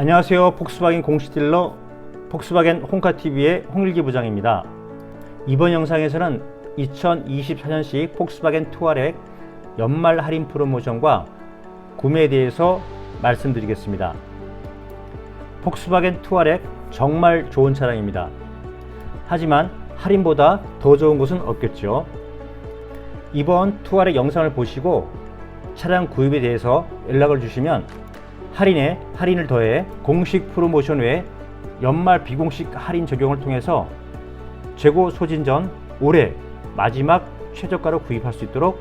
안녕하세요. 폭스바겐 공식 딜러 폭스바겐 홍카TV의 홍일기 부장입니다. 이번 영상에서는 2024년식 폭스바겐 투아렉 연말 할인 프로모션과 구매에 대해서 말씀드리겠습니다. 폭스바겐 투아렉 정말 좋은 차량입니다. 하지만 할인보다 더 좋은 것은 없겠죠. 이번 투아렉 영상을 보시고 차량 구입에 대해서 연락을 주시면 할인에 할인을 더해 공식 프로모션 외에 연말 비공식 할인 적용을 통해서 재고 소진 전 올해 마지막 최저가로 구입할 수 있도록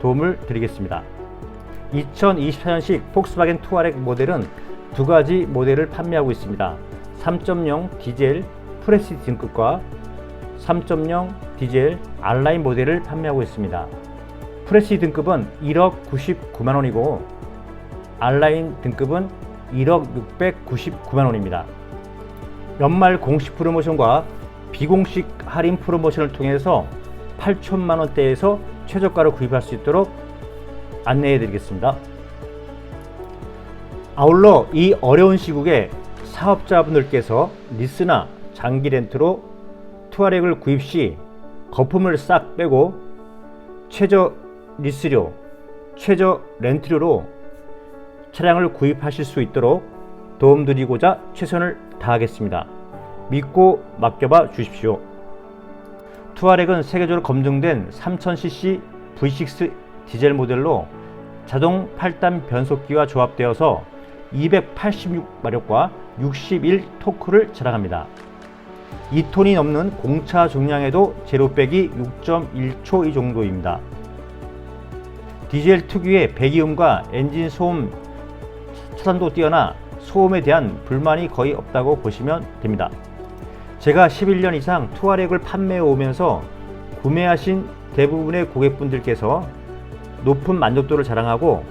도움을 드리겠습니다. 2024년식 폭스바겐 투아렉 모델은 두 가지 모델을 판매하고 있습니다. 3.0 디젤 프레시 등급과 3.0 디젤 알라인 모델을 판매하고 있습니다. 프레시 등급은 1억 99만 원이고 알라인 등급은 1억 699만 원입니다. 연말 공식 프로모션과 비공식 할인 프로모션을 통해서 8천만 원대에서 최저가로 구입할 수 있도록 안내해 드리겠습니다. 아울러 이 어려운 시국에 사업자분들께서 리스나 장기 렌트로 투아렉을 구입 시 거품을 싹 빼고 최저 리스료, 최저 렌트료로 차량을 구입하실 수 있도록 도움드리고자 최선을 다하겠습니다. 믿고 맡겨봐 주십시오. 투아렉은 세계적으로 검증된 3000cc V6 디젤 모델로 자동 8단 변속기와 조합되어서 286마력과 61 토크를 자랑합니다. 2톤이 넘는 공차 중량에도 제로백이 6.1초 이 정도입니다. 디젤 특유의 배기음과 엔진 소음 차단도 뛰어나 소음에 대한 불만이 거의 없다고 보시면 됩니다. 제가 11년 이상 투아렉을 판매해 오면서 구매하신 대부분의 고객분들께서 높은 만족도를 자랑하고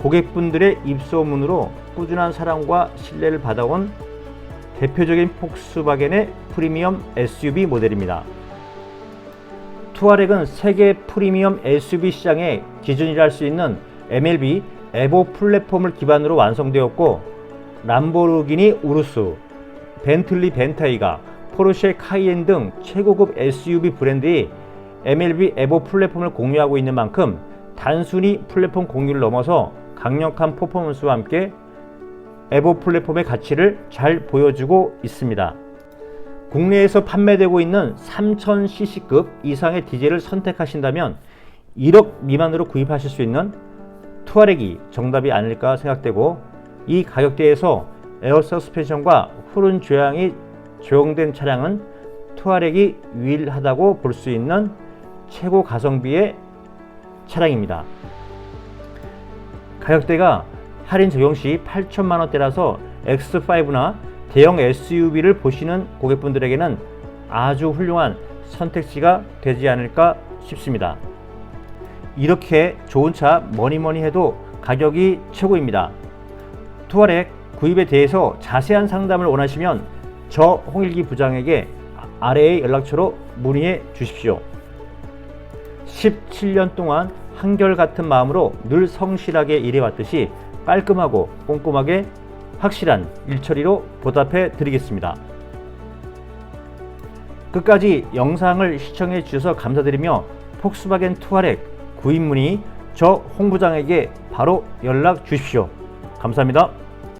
고객분들의 입소문으로 꾸준한 사랑과 신뢰를 받아온 대표적인 폭스바겐의 프리미엄 SUV 모델입니다. 투아렉은 세계 프리미엄 SUV 시장의 기준이라 할 수 있는 MLB 에보 플랫폼을 기반으로 완성되었고 람보르기니 우루스, 벤틀리 벤타이가, 포르쉐 카이엔 등 최고급 SUV 브랜드의 MLB 에보 플랫폼을 공유하고 있는 만큼 단순히 플랫폼 공유를 넘어서 강력한 퍼포먼스와 함께 에보 플랫폼의 가치를 잘 보여주고 있습니다. 국내에서 판매되고 있는 3000cc급 이상의 디젤을 선택하신다면 1억 미만으로 구입하실 수 있는 투아렉이 정답이 아닐까 생각되고 이 가격대에서 에어 서스펜션과 후륜 조향이 적용된 차량은 투아렉이 유일하다고 볼 수 있는 최고 가성비의 차량입니다. 가격대가 할인 적용 시 8천만 원대라서 X5나 대형 SUV를 보시는 고객분들에게는 아주 훌륭한 선택지가 되지 않을까 싶습니다. 이렇게 좋은 차 뭐니 뭐니 해도 가격이 최고입니다. 투아렉 구입에 대해서 자세한 상담을 원하시면 저 홍일기 부장에게 아래의 연락처로 문의해 주십시오. 17년 동안 한결같은 마음으로 늘 성실하게 일해왔듯이 깔끔하고 꼼꼼하게 확실한 일처리로 보답해 드리겠습니다. 끝까지 영상을 시청해 주셔서 감사드리며 폭스바겐 투아렉 구입 문의 저홍 부장에게 바로 연락 주십시오. 감사합니다.